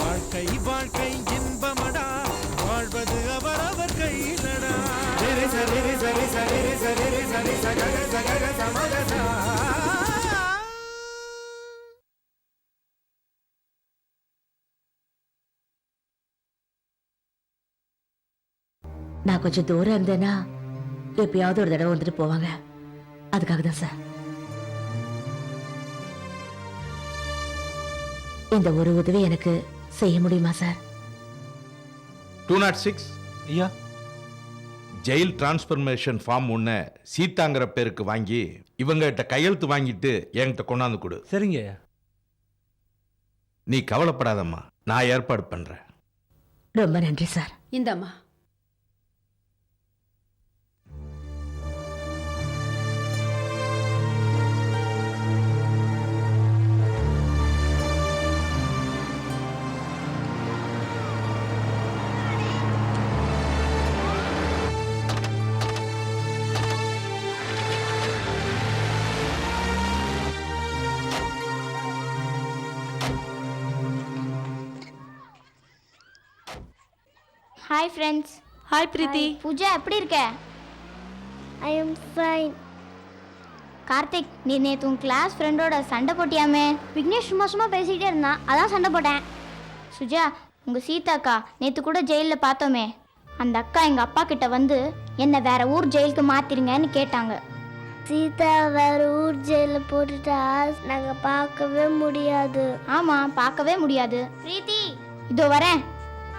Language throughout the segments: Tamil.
வாழ்க்கை வாழ்க்கை இன்பமடா. வாழ்வது அவரவர் கையிலடா. சரி சரி சரி சரி சரி சரி சமகசா நான் கொஞ்சம் தூரம் இருந்தேன்னா எப்பயாவது ஒரு தடவை வந்துட்டு போவாங்க. அதுக்காக தான் சார். இந்த ஒரு உதவி எனக்கு செய்ய முடியுமா சார்? டூ நாட் சிக்ஸ் ஐயா. ஜெயில் டிரான்ஸ்ஃபர்மேஷன் ஃபார்ம் ஒன்று சீதாங்கிற பேருக்கு வாங்கி இவங்ககிட்ட கையெழுத்து வாங்கிட்டு என்கிட்ட கொண்டாந்து கொடு. சரிங்க ஐயா. நீ கவலைப்படாதம்மா நான் ஏற்பாடு பண்ணுறேன் ரொம்ப நன்றி சார். இந்தாம்மா. Hi friends hi Preethi Pooja எப்படி இருக்க? ஐ எம் ஃபைன் கார்த்திக் நீ நேற்று உன் கிளாஸ் ஃப்ரெண்டோட சண்டை போட்டியாமே? விக்னேஷ் சும்மா சும்மா பேசிக்கிட்டே இருந்தான் அதான் சண்டை போட்டேன். சுஜா உங்கள் சீதா அக்கா நேற்று கூட ஜெயிலில் பார்த்தோமே. அந்த அக்கா எங்கள் அப்பா கிட்ட வந்து என்னை வேற ஊர் ஜெயிலுக்கு மாத்திருங்கன்னு கேட்டாங்க. சீதா வேற ஊர் ஜெயில போட்டுட்டா நாங்க பார்க்கவே முடியாது. ஆமாம் பார்க்கவே முடியாது. பிரீத்தி. இதோ வரேன்.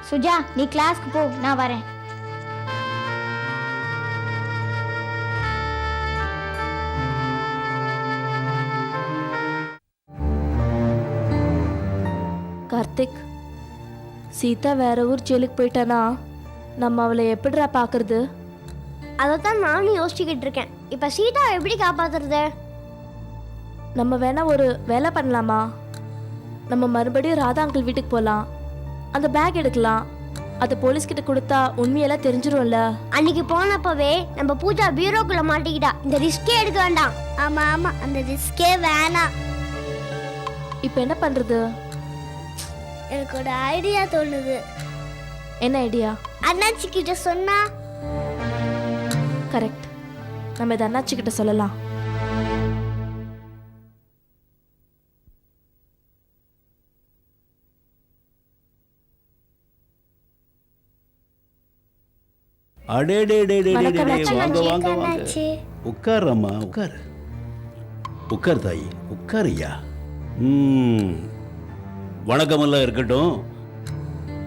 சுஜா நீ கிளாஸ்க்கு போ. நான் வரேன். கார்த்திக் சீதா வேற ஊர் ஜெயிலுக்கு போயிட்டானா? நம்ம அவளை எப்படிடா பார்க்கறது? அதைத்தான் நானும் யோசிச்சுக்கிட்டு இருக்கேன். இப்ப சீதா எப்படி காப்பாத்துறது? நம்ம வேணா ஒரு வேலை பண்ணலாமா? நம்ம மறுபடியும் ராதா அங்கிள் வீட்டுக்கு போகலாம் அந்த பேக் எடுக்கலாம். அதை போலீஸ்கிட்ட கொடுத்தா உண்மையெல்லாம் தெரிஞ்சிரும்ல. அன்னைக்கு போனப்பவே நம்ம பூஜா பீரோக்குள்ள மாட்டிக்கிட்டா. இந்த ரிஸ்கே எடுக்க வேண்டாம். ஆமா ஆமா. அந்த ரிஸ்கே வேணாம். இப்போ என்ன பண்ணுறது எனக்கு ஒரு ஐடியா தோணுது. என்ன ஐடியா அண்ணாச்சி கிட்ட சொன்னா. கரெக்ட் நம்ம இதை அண்ணாச்சி கிட்ட சொல்லலாம். அடே டே டே டே டே டே. வாங்க வாங்க வாங்க. உட்காரம்மா உட்கார். உட்கார் தாயி. உட்கார் ஐயா ம். வணக்கமெல்லாம் இருக்கட்டும்.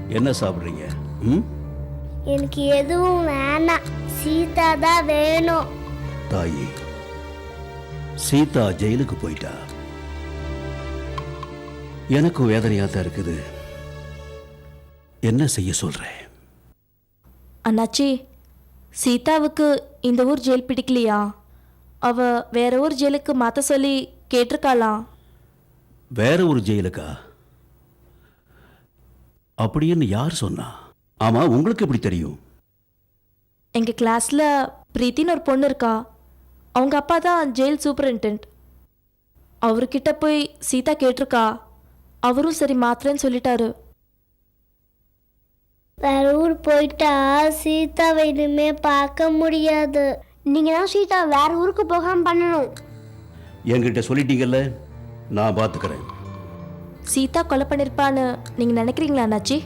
என்ன சாப்பிட்றீங்க? ம்? எனக்கு எதுவும் வேணாம். சீதா தான் வேணும். தாயி சீதா ஜெயிலுக்கு போயிட்டா? எனக்கும் வேதனையா தான் இருக்குது. என்ன செய்ய சொல்றேன்? அண்ணாச்சி சீதாவுக்கு இந்த ஊர் ஜெயில் பிடிக்கலையா? அவ வேற ஊர் ஜெயிலுக்கு மாற்ற சொல்லி கேட்டிருக்காளாம் வேற ஒரு ஜெயிலுக்கா? அப்படின்னு யார் சொன்னா? ஆமா உங்களுக்கு எப்படி தெரியும்? எங்க கிளாஸ்ல பிரீத்தின்னு ஒரு பொண்ணு இருக்கா. அவங்க அப்பா தான் ஜெயில் சூப்பரிண்டென்ட் அவர்கிட்ட போய் சீதா கேட்டிருக்கா. அவரும் சரி மாத்திரன்னு சொல்லிட்டாரு. வேற ஊர் போயிட்டா சீதாவை இனிமே பார்க்க முடியாது. நீங்க தான் சீதா வேற ஊருக்கு போகாம பண்ணணும். என்கிட்ட சொல்லிட்டீங்கல்ல? நான் பார்த்துக்கிறேன் சீதா கொலை பண்ணிருப்பான்னு நீங்க நினைக்கிறீங்களா அண்ணாச்சி?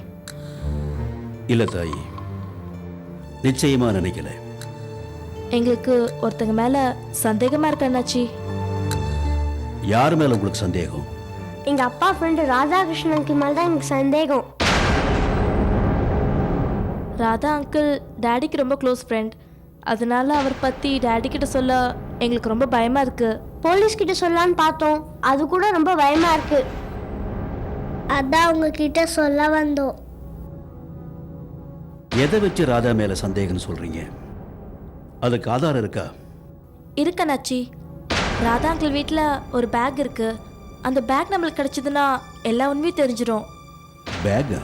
இல்ல தாயி. நிச்சயமா நினைக்கல. எங்களுக்கு ஒருத்தங்க மேல சந்தேகமா இருக்கு அண்ணாச்சி. யார் மேல உங்களுக்கு சந்தேகம்? எங்க அப்பா ஃப்ரெண்டு ராதாகிருஷ்ணனுக்கு மேல தான் எனக்கு சந்தேகம். ராதா அங்கிள் டேடிக்கு ரொம்ப க்ளோஸ் ஃப்ரெண்ட் அதனால அவர் பத்தி டேடி கிட்ட சொல்ல எங்களுக்கு ரொம்ப பயமா இருக்கு. போலீஸ் கிட்ட சொல்லலாம்னு பார்த்தோம். அது கூட ரொம்ப பயமா இருக்கு. அதான் உங்ககிட்ட சொல்ல வந்தோம். எதை வச்சு ராதா மேல சந்தேகம்னு சொல்றீங்க? அதுக்கு ஆதாரம் இருக்கா? இருக்கு அண்ணாச்சி. ராதா அங்கிள் வீட்டில் ஒரு பேக் இருக்கு. அந்த பேக் நம்மளுக்கு கிடைச்சதுன்னா எல்லா உண்மையும் தெரிஞ்சிடும் பேக்கா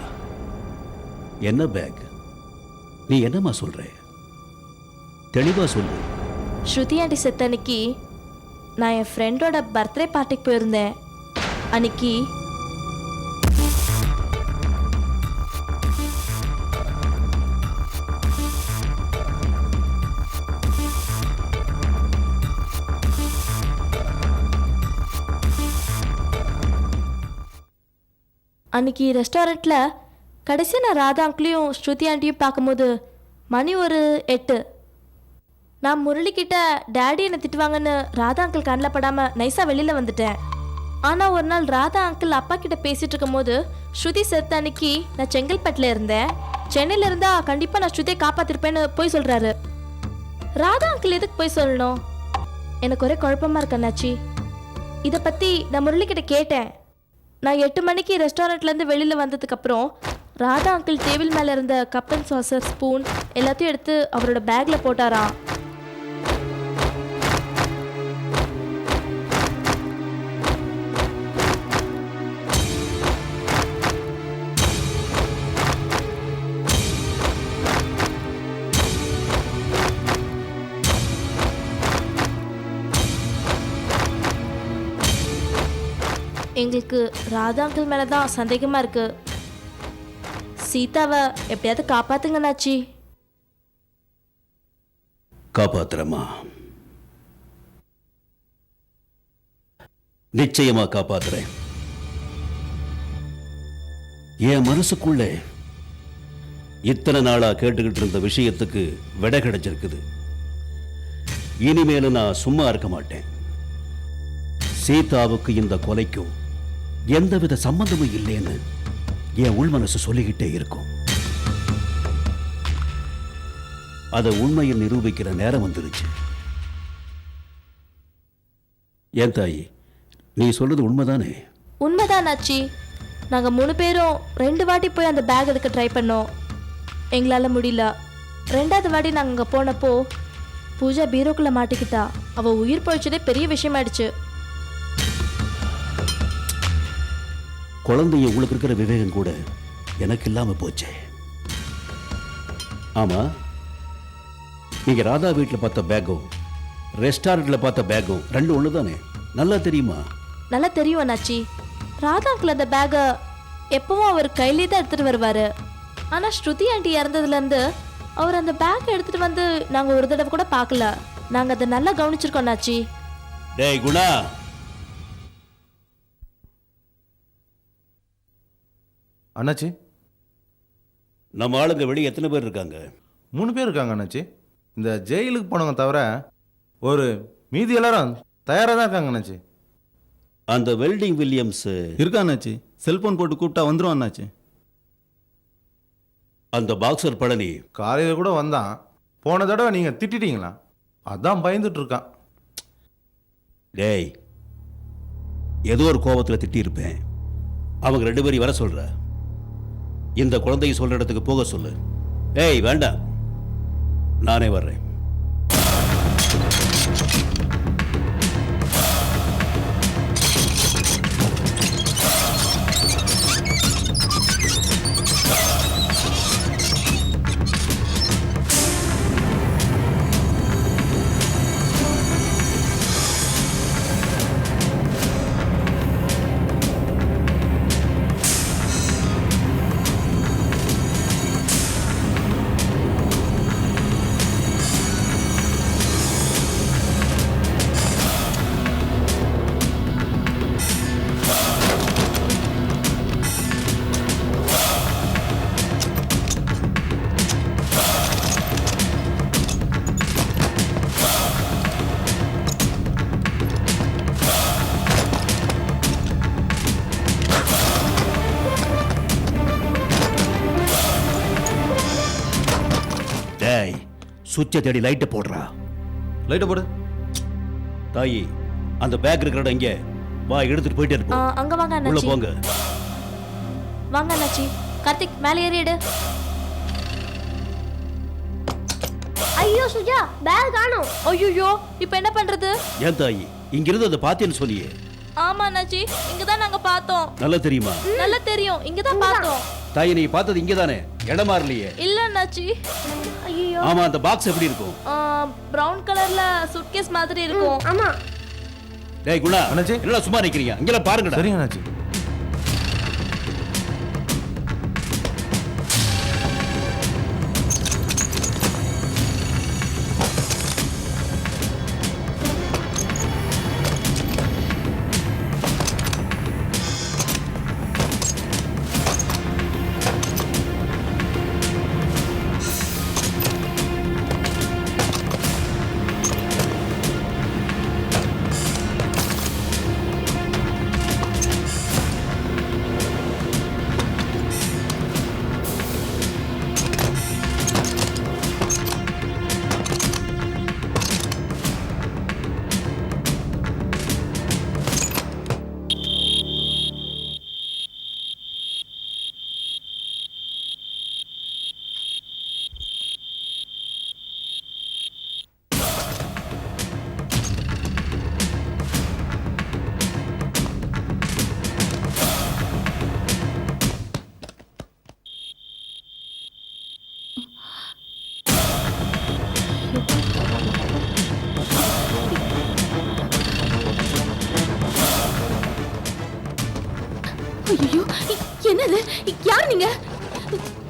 என்ன பேக் நீ என்னம்மா சொல்ற? தெளிவா சொல்லு. ஸ்ருதி ஆண்டி செத்த அன்னைக்கு நான் என் ஃப்ரெண்டோட பர்த்டே பார்ட்டிக்கு போயிருந்தேன். அன்னைக்கு அன்னைக்கு ரெஸ்டாரண்ட்டில் கடைசியாக நான் ராதா அங்கிளையும் ஸ்ருதி ஆண்டியும் பார்க்கும்போது மணி ஒரு எட்டு. நான் முரளிக்கிட்ட டேடி என்னை திட்டுவாங்கன்னு ராதா அங்கிள் கண்ணில் படாமல் நைஸாக வெளியில் வந்துட்டேன். ஆனால் ஒரு நாள் ராதா அங்கிள் அப்பா கிட்ட பேசிகிட்டு இருக்கும்போது ஸ்ருதி செத்த அன்னைக்கு நான் செங்கல்பட்டில் இருந்தேன். சென்னையில் இருந்தால் கண்டிப்பாக நான் ஸ்ருதியை காப்பாற்றிருப்பேன்னு போய் சொல்கிறாரு ராதா அங்கிள் எதுக்கு போய் சொல்லணும்? எனக்கு ஒரே குழப்பமாக இருக்கு அண்ணாச்சி. இதை பற்றி நான் முரளிக்கிட்ட கேட்டேன். நான் எட்டு மணிக்கு ரெஸ்டாரண்ட்லேருந்து வெளியில் வந்ததுக்கப்புறம் ராதா அங்கிள் டேபிள் மேலே இருந்த கப் அண்ட் சாசர் ஸ்பூன் எல்லாத்தையும் எடுத்து அவரோட பேக்கில் போட்டாராம். எங்களுக்கு ராதா அங்கிள் மேலே தான் சந்தேகமாக இருக்குது சீதாவை எப்படியாவது காப்பாத்துங்க நாச்சி. காப்பாத்துறமா நிச்சயமா காப்பாத்துறேன். என் மனசுக்குள்ள இத்தனை நாளா கேட்டுக்கிட்டு இருந்த விஷயத்துக்கு விடை கிடைச்சிருக்குது. இனிமேலும் நான் சும்மா இருக்க மாட்டேன். சீதாவுக்கு இந்த கொலைக்கும் எந்தவித சம்பந்தமும் இல்லைன்னு என் உள் மனசு சொல்லிக்கிட்டே இருக்கும். அதை உண்மையை நிரூபிக்கிற நேரம் வந்துருச்சு. ஏன் தாயி? நீ சொல்றது உண்மைதானே? உண்மைதான் ஆச்சி நாங்கள் மூணு பேரும் ரெண்டு வாட்டி போய் அந்த பேக் எடுக்க ட்ரை பண்ணோம். எங்களால் முடியல. ரெண்டாவது வாட்டி நாங்கள் அங்கே போனப்போ பூஜா பீரோக்குள்ளே மாட்டிக்கிட்டா. அவள் உயிர் போயிச்சதே பெரிய விஷயமாயிடுச்சு. குழந்தைய உங்களுக்கு இருக்கிற விவேகம் கூட எனக்கு இல்லாம போச்சே. ஆமா நீங்க ராதா வீட்டில் பார்த்த பேக்கும் ரெஸ்டாரண்ட்ல பார்த்த பேக்கும் ரெண்டும் ஒண்ணுதானே? நல்லா தெரியுமா? நல்லா தெரியும் அண்ணாச்சி. ராதா அங்கிள் அந்த பேக்கை எப்பவும் அவர் கையிலே தான் எடுத்துகிட்டு வருவார். ஆனால் ஸ்ருதி ஆண்டி இறந்ததுலேருந்து அவர் அந்த பேக்கை எடுத்துகிட்டு வந்து நாங்கள் ஒரு தடவை கூட பார்க்கல. நாங்கள் அதை நல்லா கவனிச்சிருக்கோம் அண்ணாச்சி. டேய் குணா அண்ணாச்சி? நம்ம ஆளுங்க வெளியே எத்தனை பேர் இருக்காங்க? மூணு பேர் இருக்காங்க அண்ணாச்சி. இந்த ஜெயிலுக்கு போனவங்க தவிர ஒரு மீதி எல்லாரும் தயாராக தான் இருக்காங்க அண்ணாச்சி. அந்த வெல்டிங் வில்லியம்ஸ் இருக்கா அண்ணாச்சி? செல்போன் போட்டு கூப்பிட்டா வந்துடும் அண்ணாச்சி. அந்த பாக்ஸர் பழனி. காலையில் கூட வந்தான். போன தடவை நீங்கள் திட்டிட்டீங்களா? அதான் பயந்துட்டு இருக்கான். டேய் ஏதோ ஒரு கோபத்தில் திட்டியிருப்பேன். அவங்க ரெண்டு பேரையும் வர சொல்ற. இந்த குழந்தைய சொல்ற இடத்துக்கு போக சொல்லு. ஏய் வேண்டாம். நானே வர்றேன். சுவிட்சை தேடி லைட்டை போடுறா. லைட்டை போடு. தாயி அந்த பேக் இருக்கிற இடம் இங்கே. வா எடுத்துட்டு போயிட்டே ஆ, இருப்போம் அங்க வாங்க உள்ள அண்ணாச்சி போங்க. வாங்க அண்ணாச்சி. கார்த்திக் மேலே ஏறி எடு. ஐயோ சுஜா பேக் காணோம். ஐயோ இப்போ என்ன பண்றது? ஏன் தாயி இங்கிருந்து அதை பார்த்தேன்னு சொன்னியே. ஆமா அண்ணாச்சி. இங்க தான் நாங்க பார்த்தோம். நல்லா தெரியுமா? நல்லா தெரியும். இங்க தான் பார்த்தோம் தாயி நீ பார்த்தது இங்கே தானே இடம் மாறலையே இல்ல அண்ணாச்சி ஐயோ ஆமா அந்த பாக்ஸ் எப்படி இருக்கும்? பிரவுன் கலர்ல சுட்கேஸ் மாதிரி இருக்கும். ஆமா. டேய் குணா அண்ணாச்சி. என்னடா சும்மா நிக்கிறீங்க? இங்கெல்லாம் பாருங்கடா. சரிங்க அண்ணாச்சி. ஐயோ என்னது? யார் நீங்க?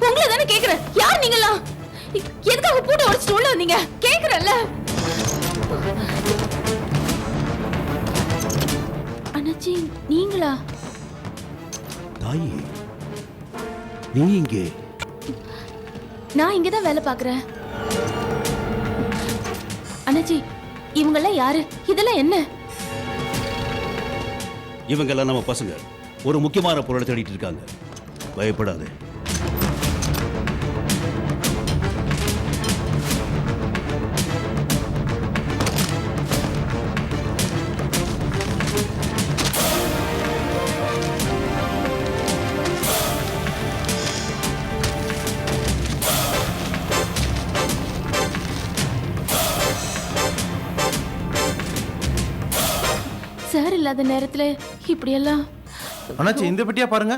உங்களை தானே கேக்குறேன். யார் நீங்களா எதுக்காக பூட்டை உடைச்சிட்டு உள்ள வந்தீங்க? கேக்குறேன்ல. அண்ணாச்சி நீங்களா? தாயி நீ இங்கே. நான் இங்க தான் வேலை பார்க்கறேன். அண்ணாச்சி இவங்கெல்லாம் யாரு? இதெல்லாம் என்ன? இவங்கெல்லாம் நம்ம பசங்க. ஒரு முக்கியமான பொருளை தேடிட்டு இருக்காங்க. பயப்படாது. இல்லாத நேரத்துல இப்படியெல்லாம். அண்ணாச்சி இந்த பெட்டியா பாருங்க.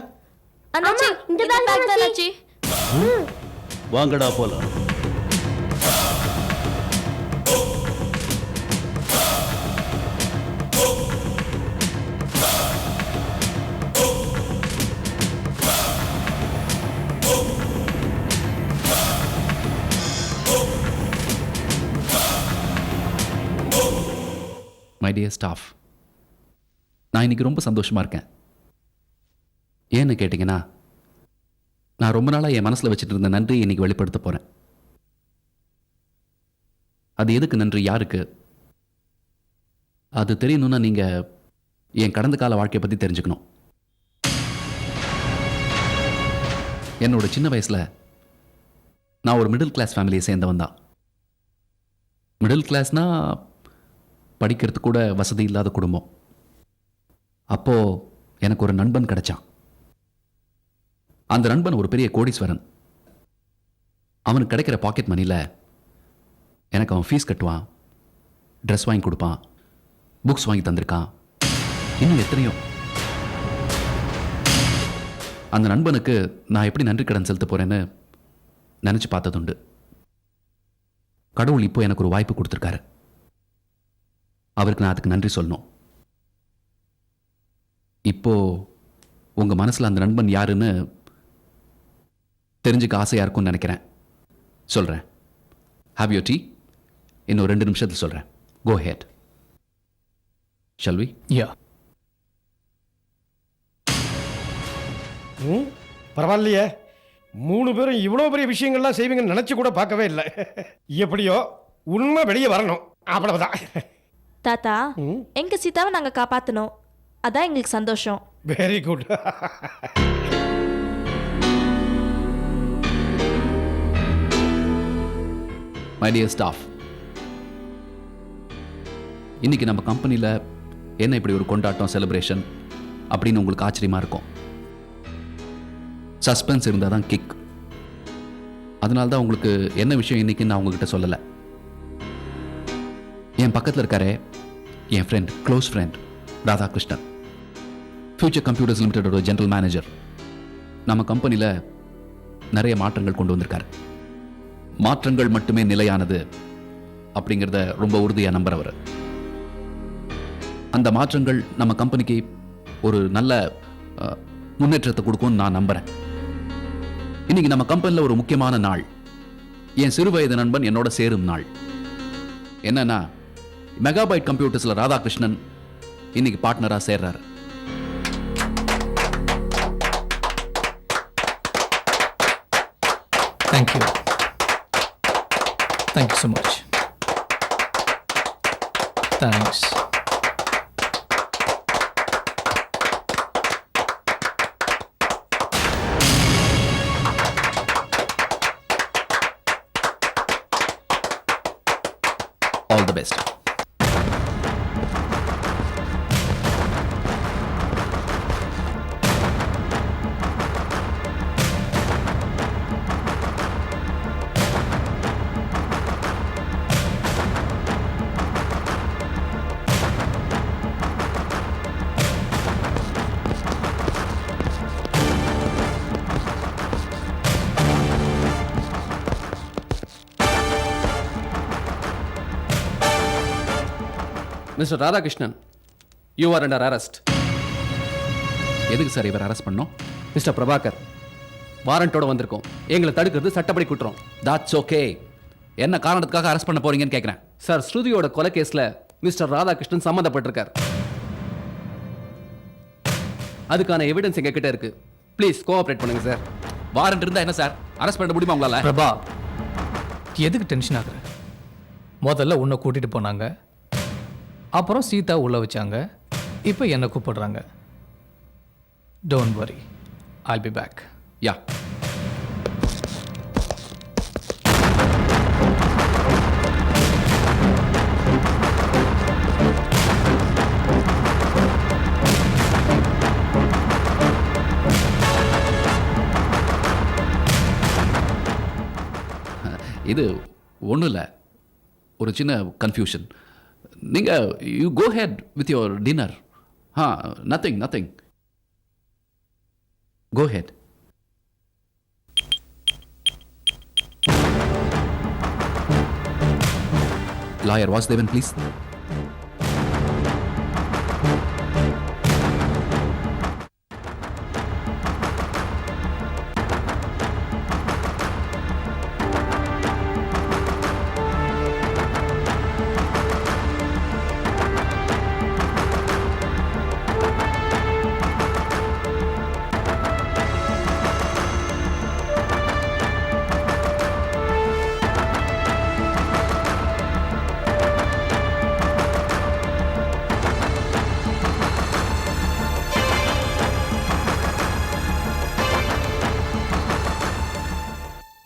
அண்ணாச்சி இந்த தான் அண்ணாச்சி. அண்ணாச்சி. வாங்கடா போலாம். மை டியர் ஸ்டாஃப் நான் இன்னைக்கு ரொம்ப சந்தோஷமாக இருக்கேன். ஏன்னு கேட்டிங்கன்னா நான் ரொம்ப நாளாக என் மனசில் வச்சுட்டு இருந்த நன்றி இன்னைக்கு வெளிப்படுத்த போகிறேன் அது எதுக்கு நன்றி யாருக்கு? அது தெரியணும்னா நீங்கள் என் கடந்த கால வாழ்க்கையை பற்றி தெரிஞ்சுக்கணும். என்னோட சின்ன வயசில் நான் ஒரு மிடில் கிளாஸ் ஃபேமிலியை சேர்ந்தவன் தான். மிடில் கிளாஸ்னா படிக்கிறதுக்கு கூட வசதி இல்லாத குடும்பம். அப்போது எனக்கு ஒரு நண்பன் கிடைச்சான். அந்த நண்பன் ஒரு பெரிய கோடீஸ்வரன். அவனுக்கு கிடைக்கிற பாக்கெட் மணியில் எனக்கு அவன் ஃபீஸ் கட்டுவான். ட்ரெஸ் வாங்கி கொடுப்பான். புக்ஸ் வாங்கி தந்திருக்கான். இன்னும் எத்தனையோ. அந்த நண்பனுக்கு நான் எப்படி நன்றி கடன் செலுத்த போகிறேன்னு நினச்சி பார்த்ததுண்டு கடவுள் இப்போ எனக்கு ஒரு வாய்ப்பு கொடுத்துருக்காரு. அவருக்கு நான் அதுக்கு நன்றி சொல்லணும். இப்போ உங்க மனசுல அந்த நண்பன் யாருன்னு தெரிஞ்சுக்க ஆசையா இருக்கும்னு நினைக்கிறேன். சொல்றேன். ஹாவ் யூ டீ இன்னும் ரெண்டு நிமிஷத்தில் சொல்றேன். கோ ஹேட் ஷல்வி யா ம் பரவாயில்லையே. மூணு பேரும் இவ்வளோ பெரிய விஷயங்கள்லாம் செய்வீங்கன்னு நினச்சி கூட பார்க்கவே இல்லை. எப்படியோ உண்மை வெளியே வரணும். அவ்வளவுதான். தாத்தா எங்க சீதாவை நாங்க காப்பாத்தணும். அதான் எங்களுக்கு சந்தோஷம். Very good my dear staff இன்னைக்கு நம்ம கம்பெனியில் என்ன இப்படி ஒரு கொண்டாட்டம் செலிப்ரேஷன் அப்படின்னு உங்களுக்கு ஆச்சரியமா இருக்கும். சஸ்பென்ஸ் இருந்தால் தான் கிக் அதனால தான் உங்களுக்கு என்ன விஷயம் இன்னைக்கு நான் உங்ககிட்ட சொல்லலை. என் பக்கத்தில் இருக்காரே என் friend close friend Radhakrishnan. Future computers லிமிடெடோட general manager நம்ம கம்பெனியில் நிறைய மாற்றங்கள் கொண்டு வந்திருக்காரு. மாற்றங்கள் மட்டுமே நிலையானது அப்படிங்கிறத ரொம்ப உறுதியாக நம்புறவர். அந்த மாற்றங்கள் நம்ம கம்பெனிக்கு ஒரு நல்ல முன்னேற்றத்தை கொடுக்கும்னு நான் நம்புறேன். இன்னைக்கு நம்ம கம்பெனியில் ஒரு முக்கியமான நாள் என் சிறு வயது நண்பன் என்னோட சேரும் நாள். என்னன்னா மெகாபைட் கம்ப்யூட்டர்ஸில் ராதாகிருஷ்ணன் இன்னைக்கு பார்ட்னராக சேர்றாரு. Thank you. Thank you so much. Thanks. All the best. Mister Radhakrishnan you are under arrest எதுக்கு சார் இவர் அரெஸ்ட் பண்ணோம்? மிஸ்டர் பிரபாகர் வாரண்டோட வந்திருக்கோம். எங்களை தடுக்கிறது சட்டப்படி குற்றம். தாட்ஸ் ஓகே என்ன காரணத்துக்காக அரெஸ்ட் பண்ண போறீங்கன்னு கேட்குறேன் சார் ஸ்ருதியோட கொலை கேஸில் மிஸ்டர் ராதாகிருஷ்ணன் சம்மந்தப்பட்டிருக்கார். அதுக்கான எவிடன்ஸ் எங்க கிட்ட இருக்கு. ப்ளீஸ் கோஆப்ரேட் பண்ணுங்க சார். வாரண்ட் இருந்தா என்ன சார்? அரெஸ்ட் பண்ண முடியுமா உங்களால? பிரபா எதுக்கு டென்ஷன் ஆகுற? முதல்ல உன்னை கூட்டிட்டு போனாங்க. அப்புறம் சீதா உள்ள வச்சாங்க. இப்போ என்னை கூப்பிடுறாங்க? Don't worry I'll be back yeah. இது ஒன்றும் இல்லை ஒரு சின்ன கன்ஃபியூஷன் நீங்கள் you go ahead with your dinner ah nothing nothing go ahead lawyer Vasudevan please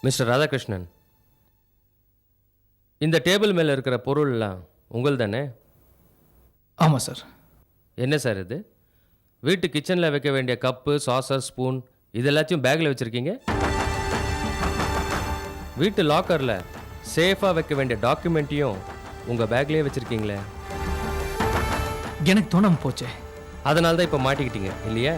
mister Radhakrishnan இந்த டேபிள் மேலே இருக்கிற பொருள்லாம் உங்கள் தானே ஆமாம் சார். என்ன சார் இது? வீட்டு கிச்சனில் வைக்க வேண்டிய கப்பு சாசர் ஸ்பூன் இது எல்லாத்தையும் பேக்கில் வச்சுருக்கீங்க? வீட்டு லாக்கரில் சேஃபாக வைக்க வேண்டிய டாக்குமெண்ட்டையும் உங்கள் பேக்லேயே வச்சுருக்கீங்களே? எனக்கு தோணாம போச்சே. அதனால தான் இப்போ மாட்டிக்கிட்டீங்க இல்லையா?